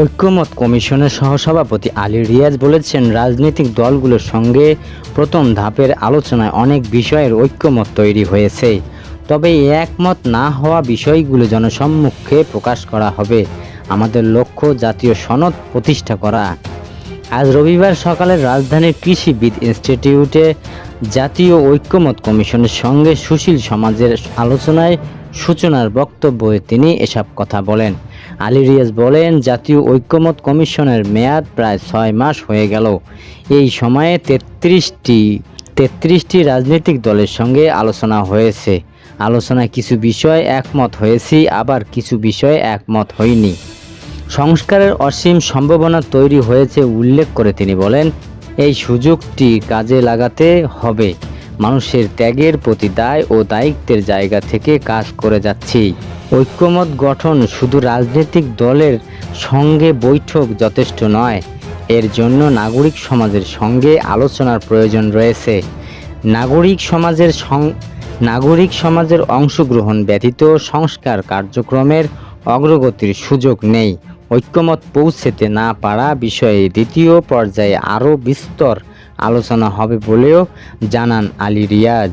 ঐক্যমত কমিশনের সহসভাপতি আলী রিয়াজ বলেছেন, রাজনৈতিক দলগুলোর সঙ্গে প্রথম ধাপের আলোচনায় অনেক বিষয়ের ঐক্যমত তৈরি হয়েছে। তবে একমত না হওয়া বিষয়গুলো জনসম্মুখে প্রকাশ করা হবে। আমাদের লক্ষ্য জাতীয় সনদ প্রতিষ্ঠা করা। আজ রবিবার সকালে রাজধানীর কৃষিবিদ ইনস্টিটিউটে জাতীয় ঐক্যমত কমিশনের সঙ্গে সুশীল সমাজের আলোচনায় সূচনার বক্তব্যে তিনি এসব কথা বলেন। আলী রিয়াজ বলেন, জাতীয় ঐক্যমত কমিশনের মেয়াদ প্রায় ছয় মাস হয়ে গেল। এই সময়ে তেত্রিশটি তেত্রিশটি রাজনৈতিক দলের সঙ্গে আলোচনা হয়েছে। আলোচনায় কিছু বিষয় একমত হয়েছি, আবার কিছু বিষয়ে একমত হইনি। সংস্কারের অসীম সম্ভাবনা তৈরি হয়েছে, উল্লেখ করে তিনি বলেন, এই সুযোগটি কাজে লাগাতে হবে। মানুষের ত্যাগের প্রতি দায় ও দায়িত্বের জায়গা থেকে কাজ করে যাচ্ছি। ঐক্যমত গঠন শুধু রাজনৈতিক দলের সঙ্গে বৈঠক যথেষ্ট নয়, এর জন্য নাগরিক সমাজের সঙ্গে আলোচনার প্রয়োজন রয়েছে। নাগরিক সমাজের নাগরিক সমাজের অংশগ্রহণ ব্যতীত সংস্কার কার্যক্রমের অগ্রগতির সুযোগ নেই। ঐক্যমত পৌঁছেতে না পারা বিষয়ে দ্বিতীয় পর্যায়ে আরও বিস্তর আলোচনা হবে বলেও জানান আলী রিয়াজ।